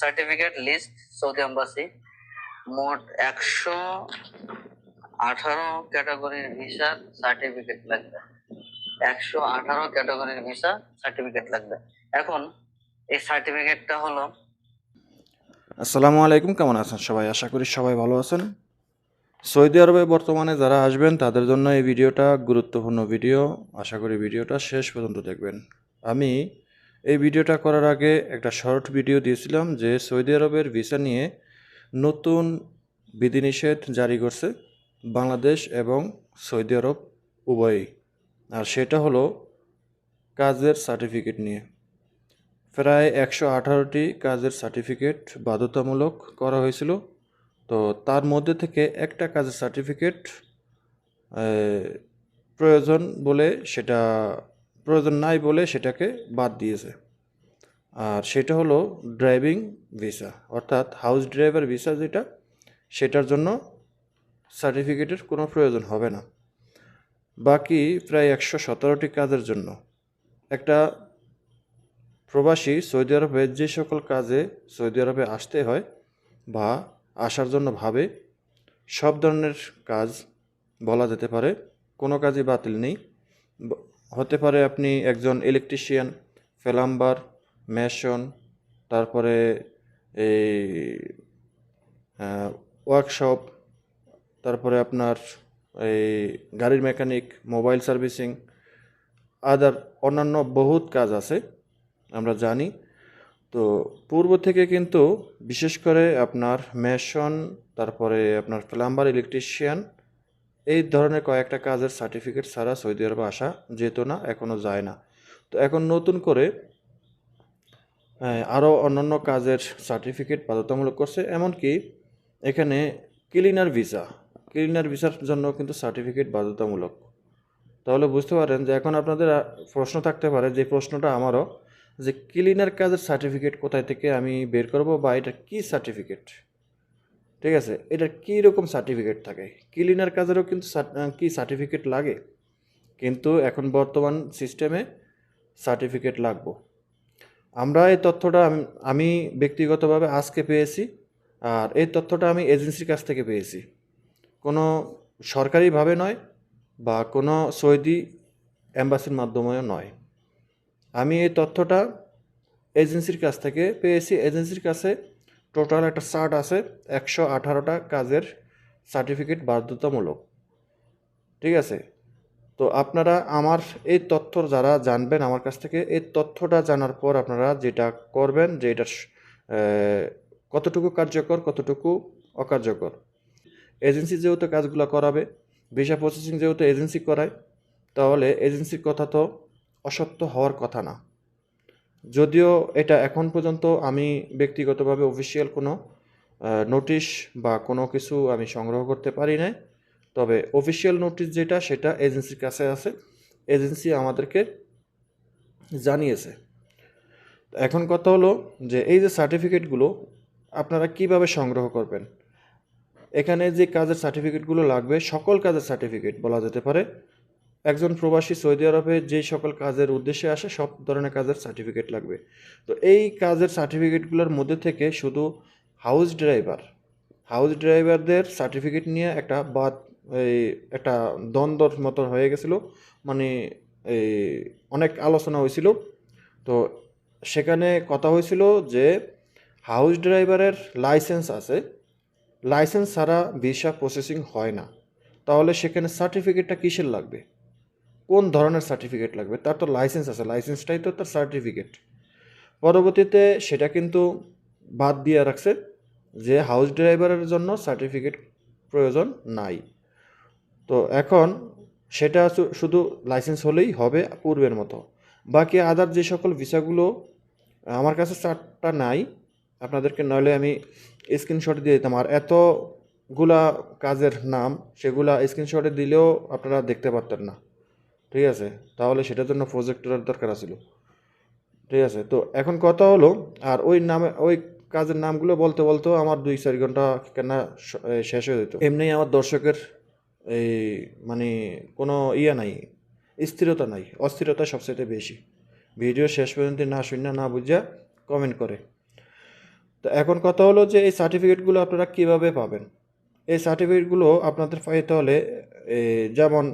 Certificate list Saudi embassy মোট একশো আঠারো ক্যাটাগরির ভিসার সার্টিফিকেট লাগবে। একশো আঠারো ক্যাটাগরির ভিসা সার্টিফিকেট লাগবে। এখন এই সার্টিফিকেটটা হলো আসসালামু আলাইকুম, কেমন আছেন সবাই? আশা করি সবাই ভালো আছেন। সৌদি আরবে বর্তমানে যারা আসবেন, তাদের জন্য এই ভিডিওটা গুরুত্বপূর্ণ ভিডিও। আশা করি ভিডিওটা শেষ পর্যন্ত দেখবেন। আমি এই ভিডিওটা করার আগে একটা শর্ট ভিডিও দিয়েছিলাম যে সৌদি আরবের ভিসা নিয়ে নতুন বিধিনিষেধ জারি করছে বাংলাদেশ এবং সৌদি আরব উভয়ই। আর সেটা হলো কাজের সার্টিফিকেট নিয়ে। প্রায় একশো আঠারোটি কাজের সার্টিফিকেট বাধ্যতামূলক করা হয়েছিল। তো তার মধ্যে থেকে একটা কাজের সার্টিফিকেট প্রয়োজন বলে সেটা প্রয়োজন নাই বলে সেটাকে বাদ দিয়েছে। আর সেটা হলো ড্রাইভিং ভিসা, অর্থাৎ হাউস ড্রাইভার ভিসা যেটা, সেটার জন্য সার্টিফিকেটের কোনো প্রয়োজন হবে না। বাকি প্রায় একশো সতেরোটি কাজের জন্য। একটা প্রবাসী সৌদি আরবে যে সকল কাজে সৌদি আরবে আসতে হয় বা আসার জন্য ভাবে, সব ধরনের কাজ বলা যেতে পারে, কোনো কাজই বাতিল নেই। হতে পারে আপনি একজন ইলেকট্রিশিয়ান প্লাম্বার মেশন তারপরে এই ওয়ার্কশপ তারপরে আপনার এই গাড়ির মেকানিক মোবাইল সার্ভিসিং আদার অন্যান্য বহুত কাজ আছে, আমরা জানি। তো পূর্ব থেকে কিন্তু বিশেষ করে আপনার মেশন তারপরে আপনার প্লাম্বার ইলেকট্রিশিয়ান এই ধরনের কয়েকটা কাজের সার্টিফিকেট ছাড়া সৌদি আরবে আসা যেত না এখনও যায় না। তো এখন নতুন করে আরও অন্যান্য কাজের সার্টিফিকেট বাধ্যতামূলক করছে, এমনকি এখানে ক্লিনার ভিসা ক্লিনার ভিসার জন্য কিন্তু সার্টিফিকেট বাধ্যতামূলক। তাহলে বুঝতে পারেন যে এখন আপনাদের প্রশ্ন থাকতে পারে যে প্রশ্নটা আমারও, যে ক্লিনার কাজের সার্টিফিকেট কোথায় থেকে আমি বের করব বা এটা কি সার্টিফিকেট ঠিক আছে? এটার কী রকম সার্টিফিকেট থাকে? ক্লিনার কাজেরও কিন্তু কি সার্টিফিকেট লাগে? কিন্তু এখন বর্তমান সিস্টেমে সার্টিফিকেট লাগবো। আমরা এই তথ্যটা আমি- ব্যক্তিগতভাবে আজকে পেয়েছি, আর এই তথ্যটা আমি এজেন্সির কাছ থেকে পেয়েছি। কোনো সরকারিভাবে নয়, বা কোনো সৌদি অ্যাম্বাসির মাধ্যমেও নয়। আমি এই তথ্যটা এজেন্সির কাছ থেকে পেয়েছি। এজেন্সির কাছে টোটাল একটা চার্ট আছে, একশো আঠারোটা কাজের সার্টিফিকেট বাধ্যতামূলক। ঠিক আছে? তো আপনারা আমার এই তথ্য যারা জানবেন, আমার কাছ থেকে এই তথ্যটা জানার পর আপনারা যেটা করবেন, যে এটা কতটুকু কার্যকর, কতটুকু অকার্যকর। এজেন্সি যেহেতু কাজগুলো করাবে, ভিসা প্রসেসিং যেহেতু এজেন্সি করায়, তাহলে এজেন্সির কথা তো অসত্য হওয়ার কথা না। যদিও এটা এখন পর্যন্ত আমি ব্যক্তিগতভাবে অফিসিয়াল কোনো নোটিশ বা কোনো কিছু আমি সংগ্রহ করতে পারি নাই। তবে অফিসিয়াল নোটিশ যেটা, সেটা এজেন্সির কাছে আছে। এজেন্সি আমাদেরকে জানিয়েছে। এখন কথা হলো যে, এই যে সার্টিফিকেটগুলো আপনারা কীভাবে সংগ্রহ করবেন? এখানে যে কাজের সার্টিফিকেটগুলো লাগবে, সকল কাজের সার্টিফিকেট বলা যেতে পারে। একজন প্রবাসী সৌদি আরবে যে সকল কাজের উদ্দেশ্যে আসে, সব ধরনের কাজের সার্টিফিকেট লাগবে। তো এই কাজের সার্টিফিকেটগুলোর মধ্যে থেকে শুধু হাউস ড্রাইভার হাউস ড্রাইভারদের সার্টিফিকেট নিয়ে একটা বাদ, এই একটা দ্বন্দ্বর মতো হয়ে গেছিল। মানে এই অনেক আলোচনা হয়েছিল। তো সেখানে কথা হয়েছিল যে হাউস ড্রাইভারের লাইসেন্স আছে। লাইসেন্স ছাড়া ভিসা প্রসেসিং হয় না। তাহলে সেখানে সার্টিফিকেটটা কিসের লাগবে? কোন ধরনের সার্টিফিকেট লাগবে? তার তো লাইসেন্স আছে লাইসেন্সটাই তো তার সার্টিফিকেট পরবর্তীতে সেটা কিন্তু বাদ দিয়ে রাখছে যে হাউস ড্রাইভারের জন্য সার্টিফিকেট প্রয়োজন নাই। তো এখন সেটা শুধু লাইসেন্স হলেই হবে পূর্বের মতো। বাকি আদার যে সকল ভিসাগুলো আমার কাছে চারটা নাই। আপনাদেরকে নইলে আমি স্ক্রিনশট দিয়ে দিতাম। আর এতগুলা কাজের নাম, সেগুলা স্ক্রিনশটে দিলেও আপনারা দেখতে পারতেন না। ঠিক আছে? তাহলে সেটার জন্য প্রজেক্টরের দরকার ছিল ঠিক আছে? তো এখন কথা হলো, আর ওই নামে, ওই কাজের নামগুলো বলতে বলতেও আমার দুই চার ঘণ্টা কেনা শেষ হয়ে যেত। এমনি আমার দর্শকের এই মানে কোনো ইয়ে নাই, স্থিরতা নাই, অস্থিরতা সবচেয়ে বেশি। ভিডিও শেষ পর্যন্ত না শুনে না বুঝা কমেন্ট করে। তো এখন কথা হলো যে এই সার্টিফিকেটগুলো আপনারা কীভাবে পাবেন? এই সার্টিফিকেটগুলো আপনাদের পাইতে হলে যেমন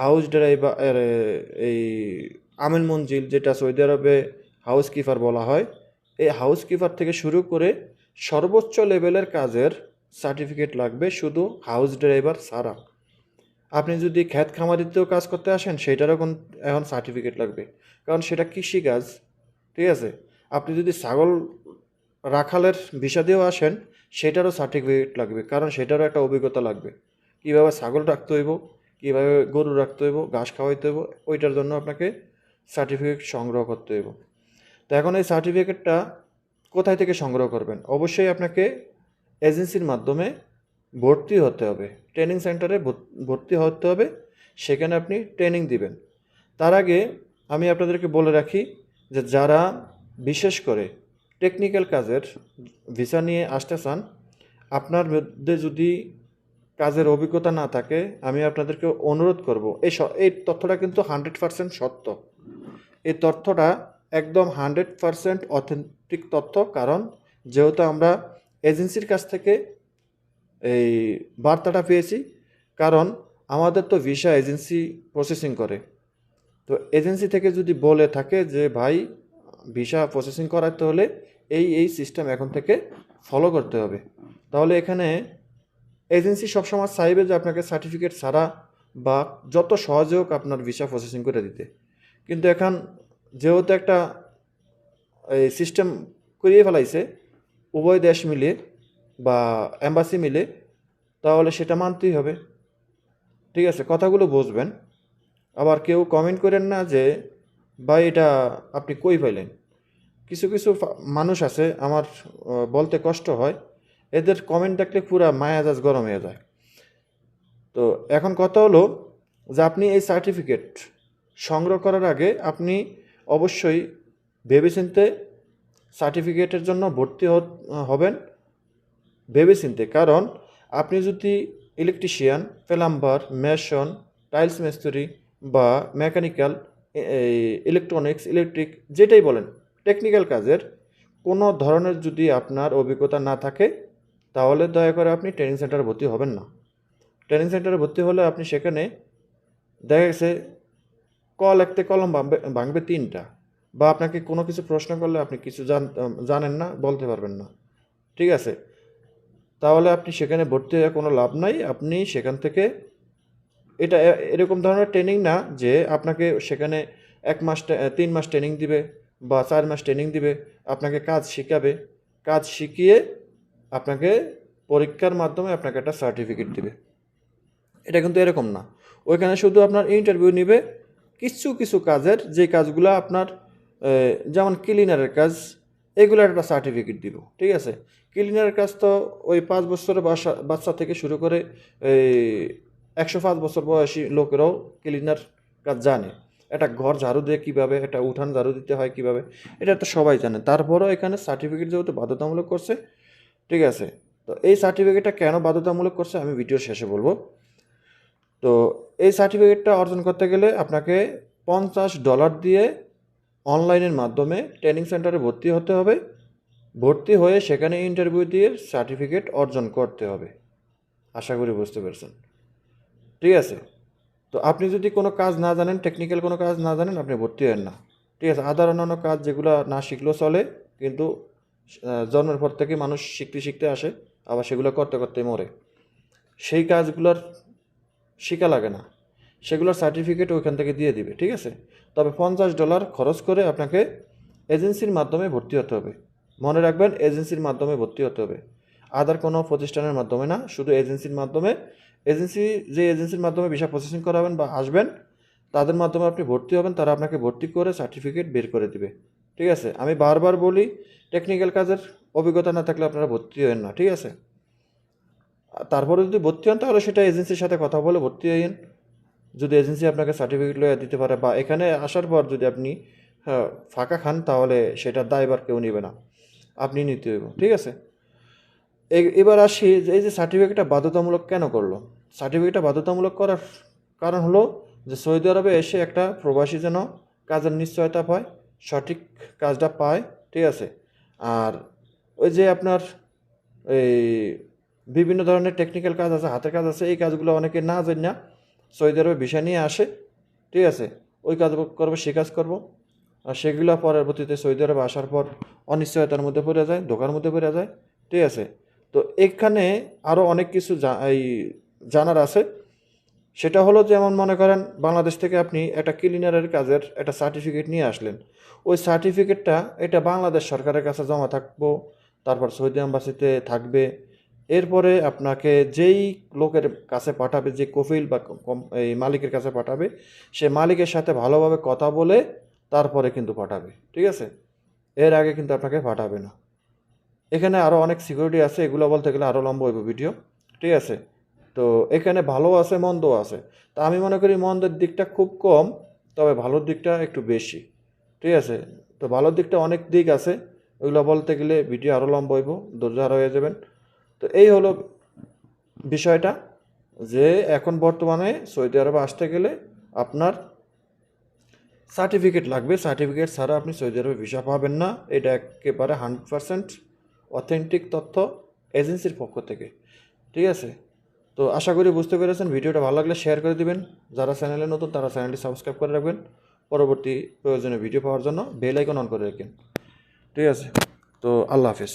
হাউস ড্রাইভার এই আমিন মঞ্জিল যেটা সৌদি আরবে হাউস কিপার বলা হয়, এই হাউস কিপার থেকে শুরু করে সর্বোচ্চ লেভেলের কাজের সার্টিফিকেট লাগবে শুধু হাউস ড্রাইভার ছাড়া। আপনি যদি খ্যাত খামারিতেও কাজ করতে আসেন সেটারও কোন এখন সার্টিফিকেট লাগবে। কারণ সেটা কৃষিকাজ ঠিক আছে? আপনি যদি ছাগল রাখালের ভিসা দিয়েও আসেন, সেটারও সার্টিফিকেট লাগবে, কারণ সেটারও একটা অভিজ্ঞতা লাগবে। কীভাবে ছাগল রাখতে হইব? কীভাবে গরু রাখতে হইব, ঘাস খাওয়াইতে হইব, ওইটার জন্য আপনাকে সার্টিফিকেট সংগ্রহ করতে হইব। তো এখন এই সার্টিফিকেটটা কোথায় থেকে সংগ্রহ করবেন? অবশ্যই আপনাকে এজেন্সির মাধ্যমে ভর্তি হতে হবে। ট্রেনিং সেন্টারে ভর- ভর্তি হতে হবে। সেখানে আপনি ট্রেনিং দিবেন। তার আগে আমি আপনাদেরকে বলে রাখি যে যারা বিশেষ করে টেকনিক্যাল কাজের ভিসা নিয়ে আসতে চান, আপনার মধ্যে যদি কাজের অভিজ্ঞতা না থাকে, আমি আপনাদেরকে অনুরোধ করব। এই এই তথ্যটা কিন্তু হান্ড্রেড পারসেন্ট সত্য। এই তথ্যটা একদম হান্ড্রেড পারসেন্ট অথেন্টিক তথ্য, কারণ যেহেতু আমরা এজেন্সির কাছ থেকে এই বার্তাটা পেয়েছি, কারণ আমাদের তো ভিসা এজেন্সি প্রসেসিং করে। তো এজেন্সি থেকে যদি বলে থাকে যে, ভাই, ভিসা প্রসেসিং করাতে হলে এই এই সিস্টেম এখন থেকে ফলো করতে হবে। তাহলে এখানে এজেন্সি সবসময় চাইবে যে আপনাকে সার্টিফিকেট ছাড়া বা যত সহজে হোক আপনার ভিসা প্রসেসিং করে দিতে। কিন্তু এখন যেহেতু একটা এই সিস্টেম করিয়ে ফেলাইছে, উভয় দেশ মিলে বা অ্যাম্বাসি মিলে, তাহলে সেটা মানতেই হবে। ঠিক আছে, কথাগুলো বুঝবেন। আবার কেউ কমেন্ট করেন না যে, ভাই, এটা আপনি কই পাইলেন কিছু কিছু মানুষ আছে, আমার বলতে কষ্ট হয়। এদের কমেন্ট দেখলে পুরা মায়াজাজ গরম হয়ে যায়। তো এখন কথা হলো যে আপনি এই সার্টিফিকেট সংগ্রহ করার আগে আপনি অবশ্যই ভেবেচিন্তে সার্টিফিকেটের জন্য ভর্তি হবেন ভেবেচিন্তে। কারণ আপনি যদি ইলেকট্রিশিয়ান প্লাম্বার মেশন টাইলস মিস্ত্রি বা মেকানিক্যাল ইলেকট্রনিক্স ইলেকট্রিক যেটাই বলেন টেকনিক্যাল কাজের কোনো ধরনের যদি আপনার অভিজ্ঞতা না থাকে তাহলে দয়া করে আপনি ট্রেনিং সেন্টারে ভর্তি হবেন না। ট্রেনিং সেন্টারে ভর্তি হলে আপনি সেখানে দেখা গেছে কল লিখতে কলম ভাঙবে ভাঙবে তিনটা বা আপনাকে কোনো কিছু প্রশ্ন করলে আপনি কিছু জান, জানেন না, বলতে পারবেন না। ঠিক আছে? তাহলে আপনি সেখানে ভর্তি হয়ে কোনো লাভ নাই, আপনি সেখান থেকে এটা এরকম ধরনের ট্রেনিং না যে আপনাকে সেখানে এক মাস তিন মাস ট্রেনিং দিবে বা চার মাস ট্রেনিং দিবে, আপনাকে কাজ শিখাবে। কাজ শিখিয়ে আপনাকে পরীক্ষার মাধ্যমে আপনাকে একটা সার্টিফিকেট দিবে। এটা কিন্তু এরকম না। ওইখানে শুধু আপনার ইন্টারভিউ নিবে, কিছু কিছু কাজের যে কাজগুলো আপনার যেমন ক্লিনারের কাজ এগুলো একটা সার্টিফিকেট দিব, ঠিক আছে? ক্লিনারের কাজ তো ওই পাঁচ বছরের বাসা, বাচ্চা থেকে শুরু করে, এই একশো পাঁচ বছর বয়সী লোকেরাও ক্লিনার কাজ জানে। একটা ঘর ঝাড়ু দিয়ে কীভাবে, একটা উঠান ঝাড়ু দিতে হয় কীভাবে, এটা তো সবাই জানে। তারপরও এখানে সার্টিফিকেট যেহেতু বাধ্যতামূলক করছে ঠিক আছে? তো এই সার্টিফিকেটটা কেন বাধ্যতামূলক করছে আমি ভিডিও শেষে বলব। তো এই সার্টিফিকেটটা অর্জন করতে গেলে আপনাকে পঞ্চাশ ডলার দিয়ে অনলাইনের মাধ্যমে ট্রেনিং সেন্টারে ভর্তি হতে হবে। ভর্তি হয়ে সেখানে ইন্টারভিউ দিয়ে সার্টিফিকেট অর্জন করতে হবে। আশা করি বুঝতে পেরেছেন। ঠিক আছে? তো আপনি যদি কোনো কাজ না জানেন টেকনিক্যাল কোনো কাজ না জানেন, আপনি ভর্তি হন না। ঠিক আছে? আদার অন্যান্য কাজ যেগুলো না শিখলেও চলে, কিন্তু জন্মের পর থেকে মানুষ শিখতে শিখতে আসে, আবার সেগুলো করতে করতে মরে। সেই কাজগুলোর শিকা লাগে না। সেগুলোর সার্টিফিকেট ওইখান থেকে দিয়ে দিবে, ঠিক আছে? তবে পঞ্চাশ ডলার খরচ করে আপনাকে এজেন্সির মাধ্যমে ভর্তি হতে হবে। মনে রাখবেন, এজেন্সির মাধ্যমে ভর্তি হতে হবে। আদার কোনো প্রতিষ্ঠানের মাধ্যমে না, শুধু এজেন্সির মাধ্যমে। এজেন্সি, যে এজেন্সির মাধ্যমে ভিসা প্রসেসিং করাবেন বা আসবেন, তাদের মাধ্যমে আপনি ভর্তি হবেন, তারা আপনাকে ভর্তি করে সার্টিফিকেট বের করে দিবে। ঠিক আছে? আমি বারবার বলি টেকনিক্যাল কাজের অভিজ্ঞতা না থাকলে আপনারা ভর্তি হবেন না ঠিক আছে? তারপরে যদি ভর্তি হন তাহলে সেটা এজেন্সির সাথে কথা বলে ভর্তি হইন যদি এজেন্সি আপনাকে সার্টিফিকেট লইয়া দিতে পারে বা এখানে আসার পর যদি আপনি হ্যাঁ, ফাঁকা খান তাহলে সেটা দায়বার কেউ নেবে না। আপনি নিতে হইব ঠিক আছে? এবার আসি এই যে সার্টিফিকেটটা বাধ্যতামূলক কেন করল? সার্টিফিকেটটা বাধ্যতামূলক করার কারণ হলো যে সৌদি আরবে এসে একটা প্রবাসী যেন কাজের নিশ্চয়তা পায় সঠিক কাজটা পায়, ঠিক আছে? আর ওই যে আপনার এই বিভিন্ন ধরনের টেকনিক্যাল কাজ আছে, হাতের কাজ আছে, এই কাজগুলো অনেকে না জানি না সৌদি আরবে ভিসা নিয়ে আসে, ঠিক আছে? ওই কাজ করব সে কাজ করব, আর সেগুলো পরবর্তীতে সৌদি আরবে আসার পর অনিশ্চয়তার মধ্যে পড়ে যায়, ধোকার মধ্যে পড়ে যায়, ঠিক আছে? তো এখানে আরও অনেক কিছু এই জানার আছে সেটা হলো যেমন মনে করেন বাংলাদেশ থেকে আপনি একটা ক্লিনারের কাজের একটা সার্টিফিকেট নিয়ে আসলেন। ওই সার্টিফিকেটটা এটা বাংলাদেশ সরকারের কাছে জমা থাকব, তারপর সৌদি আম্বাসিতে থাকবে। এরপরে আপনাকে যেই লোকের কাছে পাঠাবে, যে কফিল বা এই মালিকের কাছে পাঠাবে, সে মালিকের সাথে ভালোভাবে কথা বলে তারপরে কিন্তু পাঠাবে, ঠিক আছে? এর আগে কিন্তু আপনাকে পাঠাবে না। এখানে আরও অনেক সিকিউরিটি আছে, এগুলো বলতে গেলে আরও লম্বা হইব ভিডিও ঠিক আছে? তো এখানে ভালো আছে, মন্দ আছে। তা আমি মনে করি মন্দের দিকটা খুব কম, তবে ভালোর দিকটা একটু বেশি। ঠিক আছে? তো ভালোর দিকটা অনেক দিক আছে, ওইগুলো বলতে গেলে ভিডিও আরও লম্বা হইব, ধৈর্য হয়ে যাবেন। তো এই হলো বিষয়টা, যে এখন বর্তমানে সৌদি আরবে আসতে গেলে আপনার সার্টিফিকেট লাগবে। সার্টিফিকেট ছাড়া আপনি সৌদি আরবে ভিসা পাবেন না, এটা একেবারে হান্ড্রেড পারসেন্ট অথেন্টিক তথ্য এজেন্সির পক্ষ থেকে। ঠিক আছে? তো আশা করি বুঝতে পেরেছেন। ভিডিওটা ভালো লাগলে শেয়ার করে দিবেন। যারা চ্যানেলে নতুন, তারা চ্যানেলটি সাবস্ক্রাইব করে রাখবেন। পরবর্তী প্রয়োজনীয় ভিডিও পাওয়ার জন্য বেল আইকন অন করে রাখবেন। ঠিক আছে? তো আল্লাহ হাফিজ।